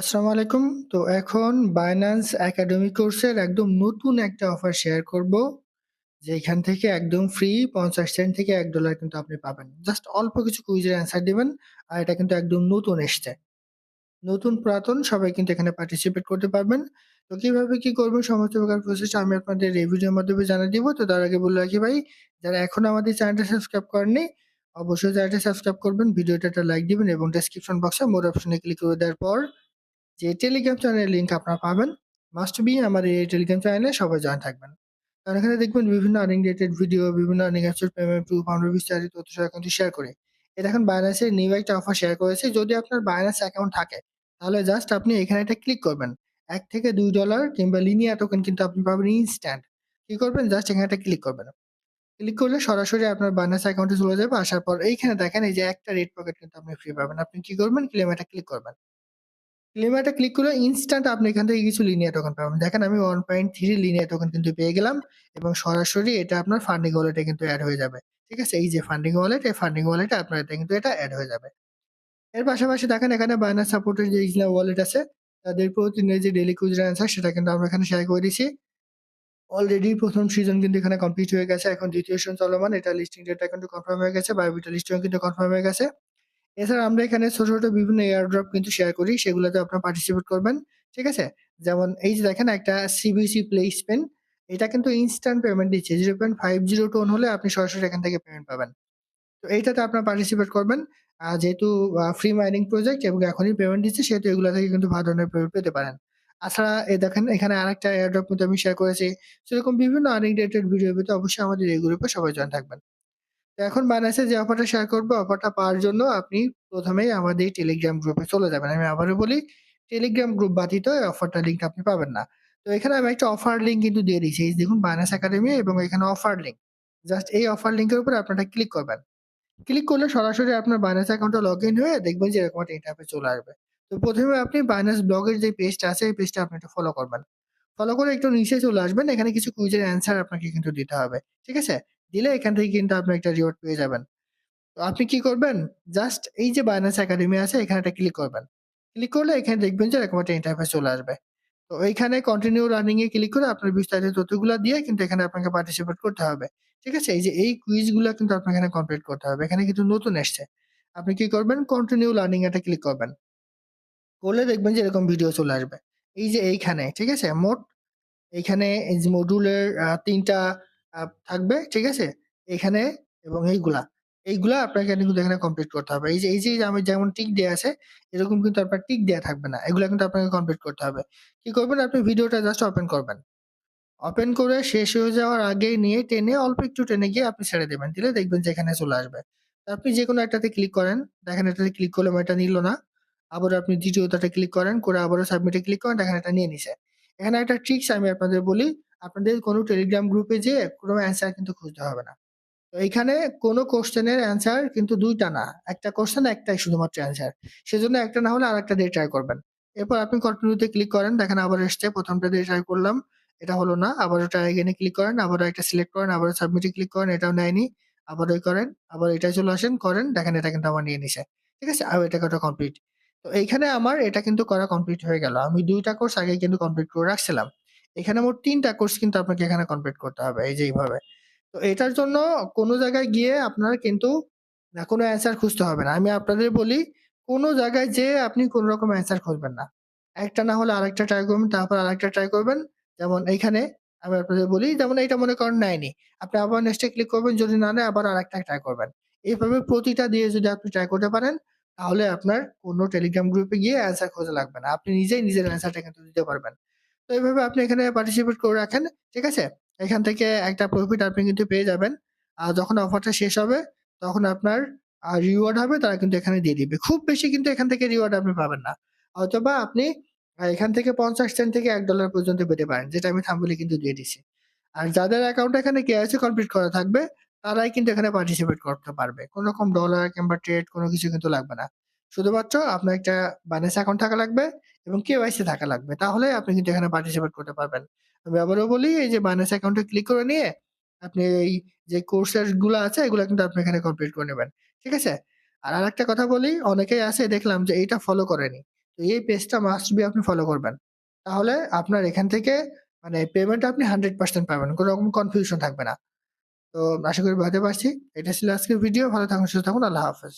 আসসালামু আলাইকুম। তো এখন Binance একাডেমি কোর্সের একদম নতুন একটা অফার শেয়ার করব। যেখান থেকে একদম ফ্রি ৫০ সেন্ট থেকে এক ডলার কিন্তু আপনি পাবেন। জাস্ট অল্প কিছু কুইজের অ্যান্সার দিবেন। আর এটা কিন্তু একদম নতুন এসছে। নতুন পুরাতন সবাই কিন্তু এখানে পার্টিসিপেট করতে পারবেন। তো কীভাবে কি করবেন সমস্ত প্রকার প্রসেস আমি আপনাদের এই মাধ্যমে জানিয়ে দিব। তো তার আগে বলে রাখি ভাই, যারা এখনও আমাদের চ্যানেলটা সাবস্ক্রাইব করেননি, অবশ্যই চ্যানেলটা সাবস্ক্রাইব করবেন। ভিডিওটা একটা লাইক দিবেন এবং ডেসক্রিপশন বক্সে মোর অপশনে ক্লিক করে দেওয়ার পর যে টেলিগ্রাম চ্যানেলের লিঙ্ক আপনারা পাবেন, মাস্ট বি আমার এই টেলিগ্রাম চ্যানেলে সবাই জয়েন থাকবেন। কারণ এখানে দেখবেন বিভিন্ন আর্নিং রিলেটেড ভিডিও, বিভিন্ন আর্নিং অ্যাপসের পেমেন্ট প্রুফ আমরা বিস্তারিত তথ্য কিন্তু শেয়ার করি। এটা এখন এর নিউ একটা অফার শেয়ার করেছে। যদি আপনার Binance অ্যাকাউন্ট থাকে, তাহলে জাস্ট আপনি এখানে একটা ক্লিক করবেন। $১ থেকে দুই ডলার কিংবা লিনিয়ার টোকেন কিন্তু আপনি পাবেন ইনস্ট্যান্ট। কি করবেন? জাস্ট এখানে একটা ক্লিক করবেন। ক্লিক করলে সরাসরি আপনার Binance অ্যাকাউন্টে চলে যাবে। আসার পর এইখানে দেখেন এই যে একটা রেড পকেট কিন্তু আপনি ফ্রি পাবেন। আপনি কি করবেন? ক্লেম এটা ক্লিক করবেন। ক্লেম এটা ক্লিক করলে ইনস্ট্যান্ট আপনি এখান থেকে কিছু লিনিয়ার টোকেন পাবেন। দেখেন আমি 1.3 লিনিয়ার টোকেন কিন্তু পেয়ে গেলাম এবং সরাসরি এটা আপনার ফান্ডিং ওয়ালেটে কিন্তু অ্যাড হয়ে যাবে। ঠিক আছে? এই যে ফান্ডিং ওয়ালেট, এই ফান্ডিং ওয়ালেটে আপনার এটা কিন্তু এটা অ্যাড হয়ে যাবে। এর পাশাপাশি দেখেন এখানে Binance সাপোর্টেড যে ইসলাম ওয়ালেট আছে, তাদের প্রতিদিনের যে ডেইলি কুইজের অ্যান্সার সেটা কিন্তু আমরা এখানে শেয়ার করে দিছি। অলরেডি প্রথম সিজন কিন্তু এখানে কমপ্লিট হয়ে গেছে। এখন দ্বিতীয় সিজন চলমান। এটা লিস্টিং ডেটটা কিন্তু কনফার্ম হয়ে গেছে। বায়োবিটা লিস্টিং কিন্তু কনফার্ম হয়ে গেছে। এছাড়া আমরা এখানে ছোট, ছোট বিভিন্ন এয়ারড্রপ কিন্তু শেয়ার করি। সেগুলোতে আপনারা পার্টিসিপেট করবেন। ঠিক আছে? যেমন এই যে দেখেন একটা সিবিসি প্লে স্পেন। এটা কিন্তু ইনস্ট্যান্ট পেমেন্ট দিচ্ছে। 0.50 টোন হলে আপনি সরাসরি এখান থেকে পেমেন্ট পাবেন। তো এইটাতে আপনারা পার্টিসিপেট করবেন। যেহেতু ফ্রি মাইনিং প্রজেক্ট এবং এখনই পেমেন্ট দিচ্ছে সেহেতু এগুলা থেকে কিন্তু ভালো ধরনের পেমেন্ট পেতে পারেন। তাছাড়া এ দেখেন এখানে আরেকটা এয়ারড্রপ কিন্তু আমি শেয়ার করেছি। সেরকম বিভিন্ন আর্নিং ভিডিও পেতে অবশ্যই আমাদের এই গ্রুপে সবাই জয়েন থাকবেন। এখন এ যে অফারটা শেয়ার করব, অফারটা পাওয়ার জন্য আপনি ১ম এই আমাদের টেলিগ্রাম গ্রুপে চলে যাবেন। আমি আবারও বলি টেলিগ্রাম গ্রুপ ব্যতীত এই অফারটার লিঙ্ক আপনি পাবেন না। তো এখানে আমি একটা অফার লিঙ্ক কিন্তু দিয়ে দিচ্ছি এই দেখুন, Binance একাডেমি এবং এখানে অফার লিঙ্ক। জাস্ট এই অফার লিঙ্কের উপরে আপনারা ক্লিক করবেন। ক্লিক করলে সরাসরি আপনার Binance অ্যাকাউন্টে লগ ইন হয়ে দেখবেন যে এরকম একটা ইন্টারফেস চলে আসবে। তো প্রথমে আপনি Binance ব্লগের যে পেজটা আছে, এই পেজটা আপনি একটু ফলো করবেন। ফলো করে একটু নিচে চলে আসবেন। এখানে কিছু কুইজের অ্যান্সার আপনাকে কিন্তু দিতে হবে। ঠিক আছে? দিলে এখান থেকে কিন্তু আপনি একটা রিওয়ার্ড পেয়ে যাবেন। তো আপনি কি করবেন? জাস্ট এই যে Binance একাডেমি আছে এখানে একটা ক্লিক করবেন। ক্লিক করলে এখানে দেখবেন যে এরকম একটা ইন্টারফেস চলে আসবে। তো এইখানে কন্টিনিউ রানিং এ ক্লিক করে আপনার বিস্তারিত তথ্যগুলা দিয়ে কিন্তু এখানে আপনাকে পার্টিসিপেট করতে হবে। ঠিক আছে? এই যে এই কুইজগুলা কিন্তু আপনাকে এখানে কমপ্লিট করতে হবে। এখানে কিন্তু নতুন এসছে। আপনি কি করবেন? কন্টিনিউ লার্নিং এটা ক্লিক করবেন। করলে দেখবেন যে এরকম ভিডিও চলে আসবে। এই যে এইখানে, ঠিক আছে? মোট এইখানে মডিউলের আ ৩ টা আ থাকবে। ঠিক আছে? এখানে এবং এইগুলা। এইগুলা আপনাকে কিন্তু এখানে কমপ্লিট করতে হবে। এই যে এই যে আমি যেমন টিক দেয়া আছে, এরকম কিন্তু আপনার টিক দেয়া থাকবে না। এগুলা কিন্তু আপনাকে কমপ্লিট করতে হবে। কি করবেন? আপনি ভিডিওটা জাস্ট ওপেন করবেন। ওপেন করে শেষ হয়ে যাওয়ার আগেই নিয়ে টেনে অল্প একটু টেনে গিয়ে আপনি ছেড়ে দেবেন। দিলে দেখবেন যে এখানে চলে আসবে। আপনি যে কোনো একটাতে ক্লিক করেন। দেখেন এটাতে ক্লিক করলাম এটা নিল না। আবারও আপনি ২য় টাতে ক্লিক করেন। করে আবারও সাবমিটে ক্লিক করেন। দেখেন এটা নিয়ে নিছে। এখানে একটা ট্রিকস আমি আপনাদের বলি। আপনাদের কোনো টেলিগ্রাম গ্রুপে যেয়ে কোনো অ্যান্সার কিন্তু খুঁজতে হবে না। তো এইখানে কোনো কোয়েশ্চেনের অ্যান্সার কিন্তু দুইটা না। একটা কোয়েশ্চেন একটাই শুধুমাত্র অ্যান্সার। সেজন্য একটা না হলে আর একটা দিয়ে ট্রাই করবেন। এরপর আপনি কন্টিনিউতে ক্লিক করেন। দেখেন আবার এসছে। ১ম টা দিয়ে ট্রাই করলাম। এটা হলো না। আবারও ট্রাই এগেইন এ ক্লিক করেন। আবারও একটা সিলেক্ট করেন। আবারও সাবমিট ক্লিক করেন। এটাও নেয়নি। আবারও করেন। আবার এটায় চলে আসেন, করেন। দেখেন এটা কিন্তু আমার নিয়ে নিছে। ঠিক আছে? আর এটা করা কমপ্লিট। তো এইখানে আমার এটা কিন্তু করা কমপ্লিট হয়ে গেল। আমি দুইটা কোর্স আগে কিন্তু কমপ্লিট করে রাখছিলাম। এখানে মোট তিনটা কোর্স কিন্তু আপনাকে এখানে কমপ্লিট করতে হবে। এই যে এইভাবে। তো এটার জন্য কোনো জায়গায় গিয়ে আপনার কিন্তু কোনো অ্যান্সার খুঁজতে হবে না। আমি আপনাদের বলি কোনো জায়গায় যেয়ে আপনি কোন রকম অ্যান্সার খুঁজবেন না। একটা না হলে আরেকটা ট্রাই করবেন, তারপর আরেকটা ট্রাই করবেন। যেমন এইখানে আমি আপনাদের বলি যেমন এইটা মনে করেন নেয়নি। আপনি আবার নেক্সট ক্লিক করবেন। যদি না নেয় আবার আরেকটা ট্রাই করবেন। এইভাবে প্রতিটা দিয়ে যদি আপনি ট্রাই করতে পারেন, তাহলে আপনার কোনো টেলিগ্রাম গ্রুপে গিয়ে অ্যান্সার খোঁজা লাগবে না। আপনি নিজেই নিজের অ্যান্সারটা কিন্তু দিতে পারবেন। তো এইভাবে আপনি এখানে পার্টিসিপেট করে রাখেন। ঠিক আছে? এখান থেকে একটা প্রফিট আপনি কিন্তু পেয়ে যাবেন। আর যখন অফারটা শেষ হবে তখন আপনার রিওয়ার্ড হবে তারা কিন্তু এখানে দিয়ে দিবে। খুব বেশি কিন্তু এখান থেকে রিওয়ার্ড আপনি পাবেন না। অথবা আপনি এখান থেকে ৫০ সেন্ট থেকে এক ডলার পর্যন্ত পেতে পারেন। যেটা আমি থাম্বনেইলে কিন্তু দিয়ে দিছি। আর যাদের অ্যাকাউন্ট এখানে কেওয়াইসি কমপ্লিট করা থাকবে, তারাই কিন্তু এখানে পার্টিসিপেট করতে পারবে। কোনো রকম ডলার কিংবা ট্রেড কোনো কিছু কিন্তু লাগবে না। শুধুমাত্র আপনার একটা Binance অ্যাকাউন্ট থাকা লাগবে এবং কেওয়াইসি থাকা লাগবে। তাহলে আপনি কিন্তু এখানে পার্টিসিপেট করতে পারবেন। আমি আবারও বলি এই যে Binance অ্যাকাউন্টে ক্লিক করে নিয়ে আপনি এই যে কোর্সেরগুলা আছে এগুলো কিন্তু আপনি এখানে কমপ্লিট করে নেবেন ঠিক আছে? আর আর একটা কথা বলি অনেকেই আছে দেখলাম যে এইটা ফলো করেনি। তো এই পেজটা মাস্ট বি আপনি ফলো করবেন। তাহলে আপনার এখান থেকে মানে পেমেন্ট আপনি 100% পাবেন। কোনো রকম কনফিউশন থাকবে না। তো আশা করি বোঝাতে পারছি। এটা ছিল আজকের ভিডিও। ভালো থাকুন, সুস্থ থাকুন। আল্লাহ হাফেজ।